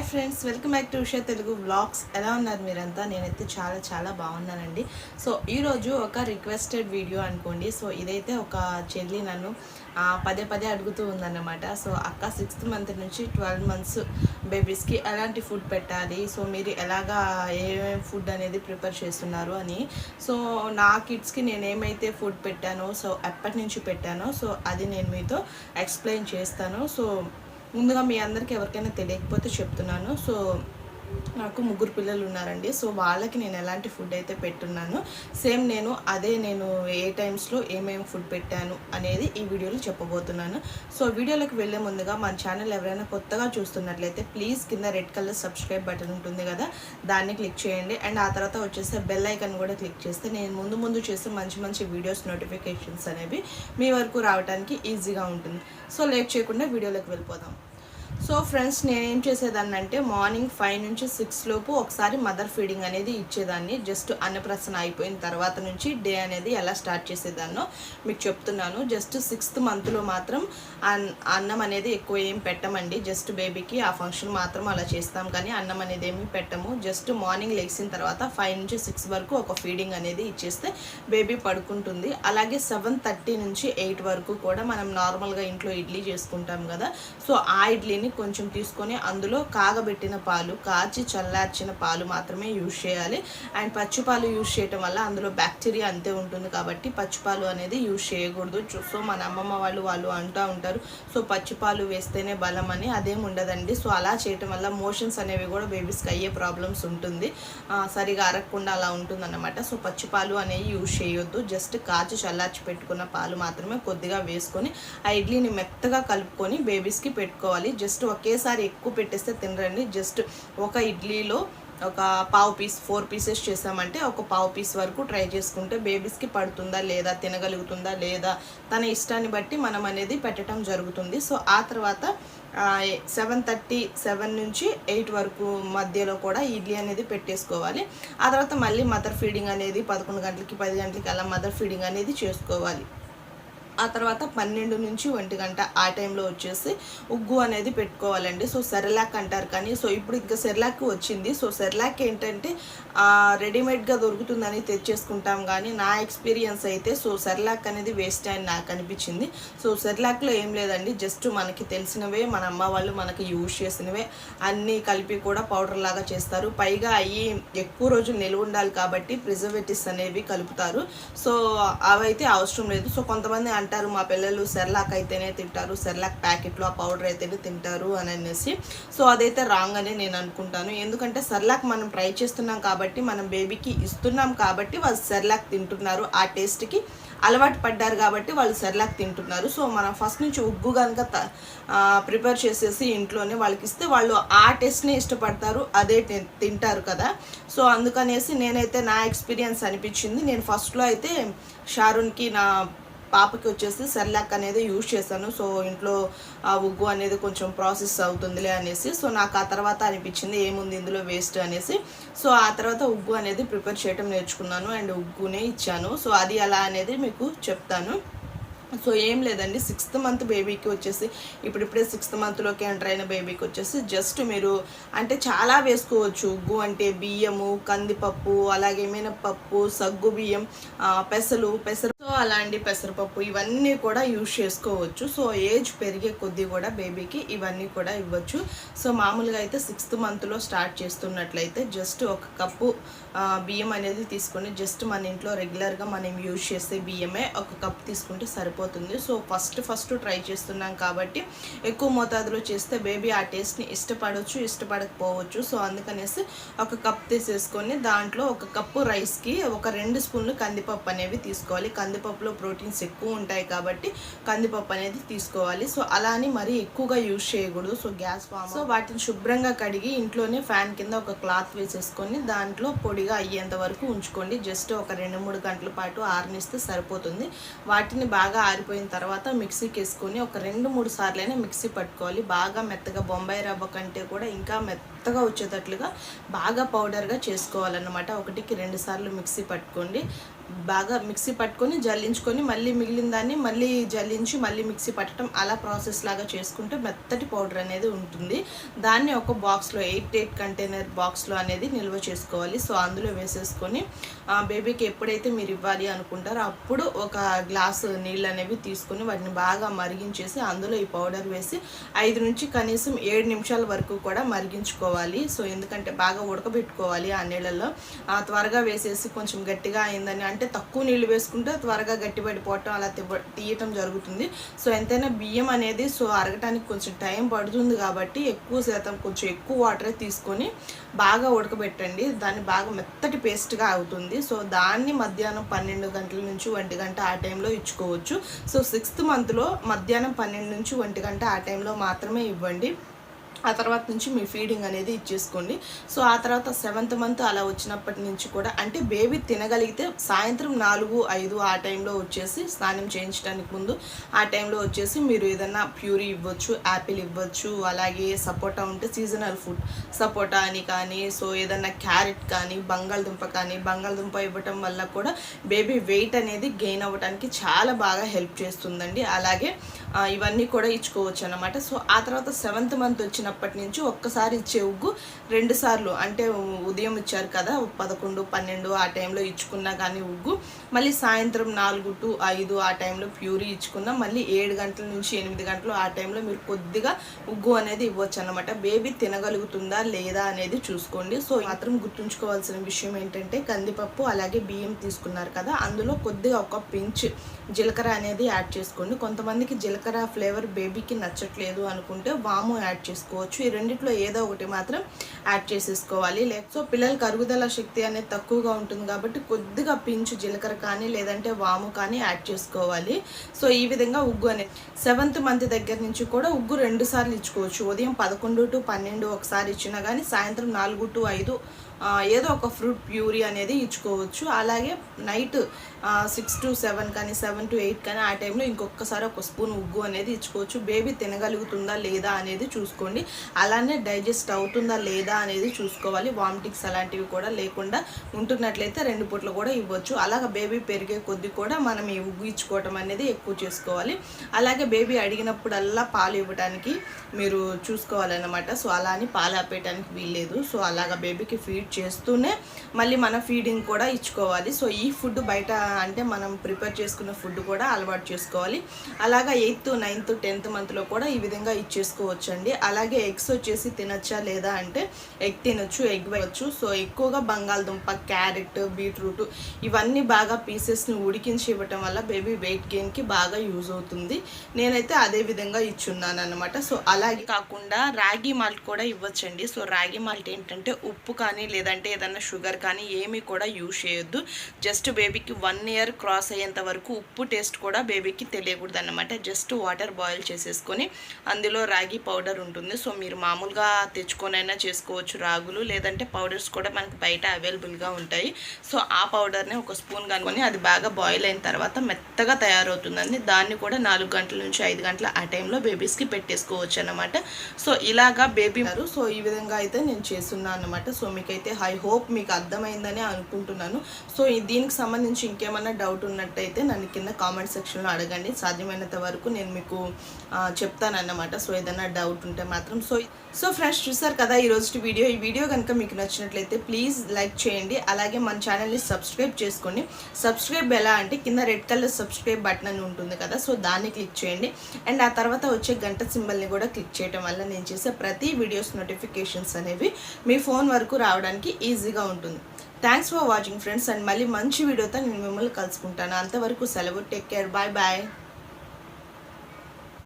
Hi friends welcome back to Usha Telugu vlogs. ఎలా ఉన్నారు మీరంతా? నేనైతే చాలా చాలా బాగున్నానండి. సో ఈరోజు ఒక రిక్వెస్టెడ్ వీడియో అనుకోండి. సో ఇదైతే ఒక చెల్లి నన్ను పదే పదే అడుగుతూ ఉందన్నమాట. సో అక్క సిక్స్త్ మంత్ నుంచి ట్వెల్వ్ మంత్స్ బేబీస్కి ఎలాంటి ఫుడ్ పెట్టాలి? సో మీరు ఎలాగా ఏమేమి ఫుడ్ అనేది ప్రిపేర్ చేస్తున్నారు అని. సో నా కిడ్స్కి నేను ఏమైతే ఫుడ్ పెట్టానో సో ఎప్పటి నుంచి పెట్టానో సో అది నేను మీతో ఎక్స్ప్లెయిన్ చేస్తాను. సో ముందుగా మీ అందరికీ ఎవరికైనా తెలియకపోతే చెప్తున్నాను. సో నాకు ముగ్గురు పిల్లలు ఉన్నారండి. సో వాళ్ళకి నేను ఎలాంటి ఫుడ్ అయితే పెట్టున్నాను సేమ్ నేను అదే నేను ఏ టైమ్స్లో ఏమేమి ఫుడ్ పెట్టాను అనేది ఈ వీడియోలో చెప్పబోతున్నాను. సో వీడియోలోకి వెళ్ళే ముందుగా మన ఛానల్ ఎవరైనా కొత్తగా చూస్తున్నట్లయితే ప్లీజ్ కింద రెడ్ కలర్ సబ్స్క్రైబ్ బటన్ ఉంటుంది కదా దాన్ని క్లిక్ చేయండి. అండ్ ఆ తర్వాత వచ్చేసి బెల్ ఐకన్ కూడా క్లిక్ చేస్తే నేను ముందు ముందు చేసే మంచి మంచి వీడియోస్ నోటిఫికేషన్స్ అనేవి మీ వరకు రావడానికి ఈజీగా ఉంటుంది. సో లేట్ చేయకుండా వీడియోలోకి వెళ్ళిపోదాం. సో ఫ్రెండ్స్ నేను ఏం చేసేదాన్ని అంటే మార్నింగ్ ఫైవ్ నుంచి సిక్స్ లోపు ఒకసారి మదర్ ఫీడింగ్ అనేది ఇచ్చేదాన్ని. జస్ట్ అన్నప్రసన అయిపోయిన తర్వాత నుంచి డే అనేది ఎలా స్టార్ట్ చేసేదాన్నో మీకు చెప్తున్నాను. జస్ట్ సిక్స్త్ మంత్లో మాత్రం అన్నం అనేది ఎక్కువ ఏం పెట్టమండి. జస్ట్ బేబీకి ఆ ఫంక్షన్ మాత్రం అలా చేస్తాం. కానీ అన్నం అనేది ఏమి పెట్టము. జస్ట్ మార్నింగ్ లేచిన తర్వాత ఫైవ్ నుంచి సిక్స్ వరకు ఒక ఫీడింగ్ అనేది ఇచ్చేస్తే బేబీ పడుకుంటుంది. అలాగే సెవెన్ థర్టీ నుంచి ఎయిట్ వరకు కూడా మనం నార్మల్గా ఇంట్లో ఇడ్లీ చేసుకుంటాం కదా. సో ఆ ఇడ్లీని కొంచెం తీసుకొని అందులో కాగబెట్టిన పాలు కాచి చల్లార్చిన పాలు మాత్రమే యూజ్ చేయాలి. అండ్ పచ్చిపాలు యూజ్ చేయటం వల్ల అందులో బ్యాక్టీరియా అంతే ఉంటుంది కాబట్టి పచ్చిపాలు అనేది యూజ్ చేయకూడదు. సో మన అమ్మమ్మ వాళ్ళు వాళ్ళు అంటూ ఉంటారు. సో పచ్చిపాలు వేస్తేనే బలం అని అదేం ఉండదండి. సో అలా చేయటం వల్ల మోషన్స్ అనేవి కూడా బేబీస్కి అయ్యే ప్రాబ్లమ్స్ ఉంటుంది. సరిగా అరగకుండా అలా ఉంటుందన్నమాట. సో పచ్చిపాలు అనేవి యూజ్ చేయొద్దు. జస్ట్ కాచి చల్లార్చి పెట్టుకున్న పాలు మాత్రమే కొద్దిగా వేసుకొని ఆ ఇడ్లీని మెత్తగా కలుపుకొని బేబీస్కి పెట్టుకోవాలి. జస్ట్ జస్ట్ ఒకేసారి ఎక్కువ పెట్టేస్తే తినరండి. జస్ట్ ఒక ఇడ్లీలో ఒక పావు పీస్ ఫోర్ పీసెస్ చేసామంటే ఒక పావు పీస్ వరకు ట్రై చేసుకుంటే బేబీస్కి పడుతుందా లేదా తినగలుగుతుందా లేదా తన ఇష్టాన్ని బట్టి మనం అనేది పెట్టడం జరుగుతుంది. సో ఆ తర్వాత సెవెన్ థర్టీ సెవెన్ నుంచి ఎయిట్ వరకు మధ్యలో కూడా ఇడ్లీ అనేది పెట్టేసుకోవాలి. ఆ తర్వాత మళ్ళీ మదర్ ఫీడింగ్ అనేది పదకొండు గంటలకి పది గంటలకి అలా మదర్ ఫీడింగ్ అనేది చేసుకోవాలి. ఆ తర్వాత పన్నెండు నుంచి ఒంటి గంట ఆ టైంలో వచ్చేసి ఉగ్గు అనేది పెట్టుకోవాలండి. సో సెరలాక్ అంటారు కానీ సో ఇప్పుడు ఇంకా సెర్లాక్ వచ్చింది. సో సెర్లాక్ ఏంటంటే రెడీమేడ్గా దొరుకుతుందని తెచ్చేసుకుంటాం కానీ నా ఎక్స్పీరియన్స్ అయితే సో సెర్లాక్ అనేది వేస్ట్ అని నాకు అనిపించింది. సో సెర్లాక్లో ఏం లేదండి. జస్ట్ మనకి తెలిసినవే మన అమ్మ వాళ్ళు మనకి యూజ్ చేసినవే అన్నీ కలిపి కూడా పౌడర్ లాగా చేస్తారు. పైగా అవి ఎక్కువ రోజులు నిల్వ ఉండాలి కాబట్టి ప్రిజర్వేటివ్స్ అనేవి కలుపుతారు. సో అవైతే అవసరం లేదు. సో కొంతమంది అంటారు మా పిల్లలు సెర్లాక్ అయితేనే తింటారు. సెర్లాక్ ప్యాకెట్లో ఆ పౌడర్ అయితేనే తింటారు అని అనేసి. సో అదైతే రాంగ్ అని నేను అనుకుంటాను. ఎందుకంటే సెర్లాక్ మనం ట్రై చేస్తున్నాం కాబట్టి మనం బేబీకి ఇస్తున్నాం కాబట్టి వాళ్ళు సెర్లాక్ తింటున్నారు. ఆ టేస్ట్కి అలవాటు పడ్డారు కాబట్టి వాళ్ళు సెర్లాక్ తింటున్నారు. సో మనం ఫస్ట్ నుంచి ఉగ్గు కనుక ప్రిపేర్ చేసేసి ఇంట్లోనే వాళ్ళకి ఇస్తే వాళ్ళు ఆ టేస్ట్ని ఇష్టపడతారు. అదే తింటారు కదా. సో అందుకనేసి నేనైతే నా ఎక్స్పీరియన్స్ అనిపించింది. నేను ఫస్ట్లో అయితే షారున్కి నా పాపకి వచ్చేసి సెర్లాక్ అనేది యూజ్ చేశాను. సో ఇంట్లో ఆ ఉగ్గు అనేది కొంచెం ప్రాసెస్ అవుతుందిలే అనేసి సో నాకు ఆ తర్వాత అనిపించింది ఏముంది ఇందులో వేస్ట్ అనేసి. సో ఆ తర్వాత ఉగ్గు అనేది ప్రిపేర్ చేయడం నేర్చుకున్నాను అండ్ ఉగ్గునే ఇచ్చాను. సో అది ఎలా అనేది మీకు చెప్తాను. సో ఏం లేదండి. సిక్స్త్ మంత్ బేబీకి వచ్చేసి ఇప్పుడిప్పుడే సిక్స్త్ మంత్లోకి ఎంటర్ అయిన బేబీకి వచ్చేసి జస్ట్ మీరు అంటే చాలా వేసుకోవచ్చు. ఉగ్గు అంటే బియ్యము కందిపప్పు అలాగే మినపప్పు సగ్గు బియ్యం పెసలు పెసలు అలాంటి పెసరపప్పు ఇవన్నీ కూడా యూజ్ చేసుకోవచ్చు. సో ఏజ్ పెరిగే కొద్దీ కూడా బేబీకి ఇవన్నీ కూడా ఇవ్వచ్చు. సో మామూలుగా అయితే సిక్స్త్ మంత్లో స్టార్ట్ చేస్తున్నట్లయితే జస్ట్ ఒక కప్పు బియ్యం అనేది తీసుకొని జస్ట్ మన ఇంట్లో రెగ్యులర్గా మనం యూజ్ చేసే బియ్యమే ఒక కప్ తీసుకుంటే సరిపోతుంది. సో ఫస్ట్ ఫస్ట్ ట్రై చేస్తున్నాం కాబట్టి ఎక్కువ మోతాదులో చేస్తే బేబీ ఆ టేస్ట్ని ఇష్టపడవచ్చు ఇష్టపడకపోవచ్చు. సో అందుకనేసి ఒక కప్ తీసేసుకొని దాంట్లో ఒక కప్పు రైస్కి ఒక రెండు స్పూన్లు కందిపప్పు అనేవి తీసుకోవాలి. కందిపప్పు కందిపప్పులో ప్రోటీన్స్ ఎక్కువ ఉంటాయి కాబట్టి కందిపప్పు అనేది తీసుకోవాలి. సో అలా అని మరీ ఎక్కువగా యూజ్ చేయకూడదు. సో గ్యాస్ ఫామ్ సో వాటిని శుభ్రంగా కడిగి ఇంట్లోనే ఫ్యాన్ కింద ఒక క్లాత్ వేసేసుకొని దాంట్లో పొడిగా అయ్యేంత వరకు ఉంచుకోండి. జస్ట్ ఒక రెండు మూడు గంటల పాటు ఆరనిస్తే సరిపోతుంది. వాటిని బాగా ఆరిపోయిన తర్వాత మిక్సీకి వేసుకొని ఒక రెండు మూడు సార్లైనా మిక్సీ పట్టుకోవాలి. బాగా మెత్తగా బొంబాయి రవ్వ కంటే కూడా ఇంకా మెత్త మెత్తగా వచ్చేటట్లుగా బాగా పౌడర్గా చేసుకోవాలన్నమాట. ఒకటికి రెండు సార్లు మిక్సీ పట్టుకోండి. బాగా మిక్సీ పట్టుకొని జల్లించుకొని మళ్ళీ మిగిలిన దాన్ని మళ్ళీ జల్లించి మళ్ళీ మిక్సీ పట్టడం అలా ప్రాసెస్ లాగా చేసుకుంటే మెత్తటి పౌడర్ అనేది ఉంటుంది. దాన్ని ఒక బాక్స్లో ఎయిట్ ఎయిట్ కంటైనర్ బాక్స్లో అనేది నిల్వ చేసుకోవాలి. సో అందులో వేసేసుకొని బేబీకి ఎప్పుడైతే మీరు ఇవ్వాలి అనుకుంటారో అప్పుడు ఒక గ్లాసు నీళ్ళు అనేవి తీసుకొని వాటిని బాగా మరిగించేసి అందులో ఈ పౌడర్ వేసి ఐదు నుంచి కనీసం ఏడు నిమిషాల వరకు కూడా మరిగించుకోవాలి. సో ఎందుకంటే బాగా ఉడకబెట్టుకోవాలి ఆ నీళ్ళల్లో. ఆ, త్వరగా వేసేసి కొంచెం గట్టిగా అయిందని అంటే తక్కువ నీళ్ళు వేసుకుంటే త్వరగా గట్టిపడిపోవటం అలా తివ్వ- తీయటం జరుగుతుంది. సో ఎంతైనా బియ్యం అనేది సో అరగటానికి కొంచెం టైం పడుతుంది కాబట్టి ఎక్కువ శాతం కొంచెం ఎక్కువ వాటరే తీసుకొని బాగా ఉడకబెట్టండి. దాన్ని బాగా మెత్తటి పేస్ట్గా అవుతుంది. సో దాన్ని మధ్యాహ్నం పన్నెండు గంటల నుంచి ఒంటి గంట ఆ టైంలో ఇచ్చుకోవచ్చు. సో సిక్స్త్ మంత్లో మధ్యాహ్నం పన్నెండు నుంచి ఒంటి గంట ఆ టైంలో మాత్రమే ఇవ్వండి. ఆ తర్వాత నుంచి మీ ఫీడింగ్ అనేది ఇచ్చేసుకోండి సో ఆ తర్వాత సెవెంత్ మంత్ అలా వచ్చినప్పటి నుంచి కూడా అంటే బేబీ తినగలిగితే సాయంత్రం నాలుగు ఐదు ఆ టైంలో వచ్చేసి స్నానం చేయించడానికి ముందు ఆ టైంలో వచ్చేసి మీరు ఏదైనా ప్యూరీ ఇవ్వచ్చు యాపిల్ ఇవ్వచ్చు అలాగే సపోటా ఉంటే సీజనల్ ఫుడ్ సపోటా అని కానీ సో ఏదైనా క్యారెట్ కానీ బంగాళదుంప కానీ బంగాళదుంప ఇవ్వటం వల్ల కూడా బేబీ వెయిట్ అనేది గెయిన్ అవ్వడానికి చాలా బాగా హెల్ప్ చేస్తుందండి. అలాగే ఇవన్నీ కూడా ఇచ్చుకోవచ్చు అనమాట సో ఆ తర్వాత సెవెంత్ మంత్ వచ్చి వచ్చినప్పటి నుంచి ఒక్కసారి ఇచ్చే ఉగ్గు రెండు సార్లు అంటే ఉదయం ఇచ్చారు కదా పదకొండు పన్నెండు ఆ టైంలో ఇచ్చుకున్నా కానీ ఉగ్గు. మళ్ళీ సాయంత్రం నాలుగు టు ఐదు ఆ టైంలో ప్యూరీ ఇచ్చుకున్నా మళ్ళీ ఏడు గంటల నుంచి ఎనిమిది గంటలు ఆ టైంలో మీరు కొద్దిగా ఉగ్గు అనేది ఇవ్వచ్చు అనమాట బేబీ తినగలుగుతుందా లేదా అనేది చూసుకోండి. సో మాత్రం గుర్తుంచుకోవాల్సిన విషయం ఏంటంటే కందిపప్పు అలాగే బియ్యం తీసుకున్నారు కదా అందులో కొద్దిగా ఒక పించ్ జీలకర్ర అనేది యాడ్ చేసుకోండి. కొంతమందికి జీలకర్ర ఫ్లేవర్ బేబీకి నచ్చట్లేదు అనుకుంటే వాము యాడ్ చేసుకోండి. చేసుకోవచ్చు. ఈ రెండిట్లో ఏదో ఒకటి మాత్రం యాడ్ చేసేసుకోవాలి. లేక సో పిల్లలకి అరుగుదల శక్తి అనేది తక్కువగా ఉంటుంది కాబట్టి కొద్దిగా పించు జీలకర్ర కానీ లేదంటే వాము కానీ యాడ్ చేసుకోవాలి. సో ఈ విధంగా ఉగ్గు అనేది సెవెంత్ మంత్ దగ్గర నుంచి కూడా ఉగ్గు రెండు సార్లు ఇచ్చుకోవచ్చు. ఉదయం పదకొండు టు పన్నెండు ఒకసారి ఇచ్చినా కానీ సాయంత్రం నాలుగు టు ఐదు ఏదో ఒక ఫ్రూట్ ప్యూరీ అనేది ఇచ్చుకోవచ్చు. అలాగే నైట్ సిక్స్ టు సెవెన్ కానీ సెవెన్ టు ఎయిట్ కానీ ఆ టైంలో ఇంకొకసారి ఒక స్పూన్ ఉగ్గు అనేది ఇచ్చుకోవచ్చు. బేబీ తినగలుగుతుందా లేదా అనేది చూసుకోండి. అలానే డైజెస్ట్ అవుతుందా లేదా అనేది చూసుకోవాలి. వామిటింగ్స్ అలాంటివి కూడా లేకుండా ఉంటున్నట్లయితే రెండు పూట్లు కూడా ఇవ్వచ్చు. అలాగ బేబీ పెరిగే కొద్దీ కూడా మనం ఈ ఉగ్గు ఇచ్చుకోవటం అనేది ఎక్కువ చేసుకోవాలి. అలాగే బేబీ అడిగినప్పుడల్లా పాలు ఇవ్వడానికి మీరు చూసుకోవాలన్నమాట. సో అలా అని పాలు ఆపేయటానికి వీల్లేదు. సో అలాగ బేబీకి ఫీడ్ చేస్తూనే మళ్ళీ మన ఫీడింగ్ కూడా ఇచ్చుకోవాలి. సో ఈ ఫుడ్ బయట అంటే మనం ప్రిపేర్ చేసుకున్న ఫుడ్ కూడా అలవాటు చేసుకోవాలి. అలాగా ఎయిత్ నైన్త్ టెన్త్ మంత్లో కూడా ఈ విధంగా ఇచ్చేసుకోవచ్చండి. అలాగే ఎగ్స్ వచ్చేసి తినచ్చా లేదా అంటే ఎగ్ తినొచ్చు ఎగ్ వేయచ్చు. సో ఎక్కువగా బంగాళదుంప క్యారెట్ బీట్రూట్ ఇవన్నీ బాగా పీసెస్ని ఉడికించి ఇవ్వటం వల్ల బేబీ వెయిట్ గెయిన్కి బాగా యూజ్ అవుతుంది. నేనైతే అదే విధంగా ఇచ్చున్నాను అనమాట సో అలాగే కాకుండా రాగి మాల్ట్ కూడా ఇవ్వచ్చండి. సో రాగి మాల్ట్ ఏంటంటే ఉప్పు కానీ లేదంటే ఏదన్నా షుగర్ కానీ ఏమీ కూడా యూజ్ చేయొద్దు. జస్ట్ బేబీకి వన్ ఇయర్ క్రాస్ అయ్యేంత వరకు ఉప్పు టేస్ట్ కూడా బేబీకి తెలియకూడదు అనమాట జస్ట్ వాటర్ బాయిల్ చేసేసుకొని అందులో రాగి పౌడర్ ఉంటుంది. సో మీరు మామూలుగా తెచ్చుకొనైనా చేసుకోవచ్చు రాగులు లేదంటే పౌడర్స్ కూడా మనకు బయట అవైలబుల్గా ఉంటాయి. సో ఆ పౌడర్ని ఒక స్పూన్ కనుకొని అది బాగా బాయిల్ అయిన తర్వాత మెత్తగా తయారవుతుందండి. దాన్ని కూడా నాలుగు గంటల నుంచి ఐదు గంటల ఆ టైంలో బేబీస్కి పెట్టేసుకోవచ్చు అనమాట సో ఇలాగా బేబీ సో ఈ విధంగా అయితే నేను చేస్తున్నాను అనమాట సో మీకైతే అయితే ఐ హోప్ మీకు అర్థమైందని అనుకుంటున్నాను. సో దీనికి సంబంధించి ఇంకేమైనా డౌట్ ఉన్నట్టయితే నన్ను కింద కామెంట్ సెక్షన్లో అడగండి. సాధ్యమైనంత వరకు నేను మీకు చెప్తానన్నమాట. సో ఏదైనా డౌట్ ఉంటే మాత్రం. సో సో ఫ్రెండ్స్ చూసారు కదా ఈ రోజు వీడియో. ఈ వీడియో కనుక మీకు నచ్చినట్లయితే ప్లీజ్ లైక్ చేయండి. అలాగే మన ఛానల్ని సబ్స్క్రైబ్ చేసుకోండి. సబ్స్క్రైబ్ ఎలా అంటే కింద రెడ్ కలర్ సబ్స్క్రైబ్ బటన్ అని ఉంటుంది కదా సో దాన్ని క్లిక్ చేయండి. అండ్ ఆ తర్వాత వచ్చే గంట సింబల్ని కూడా క్లిక్ చేయడం వల్ల నేను చేసే ప్రతి వీడియోస్ నోటిఫికేషన్స్ అనేవి మీ ఫోన్ వరకు రావడానికి ఈజీగా ఉంటుంది. Thanks for watching friends and మళ్ళీ మంచి వీడియోతో నేను మిమ్మల్ని కలుసుకుంటాను. అంతవరకు సెలవు. Take care bye bye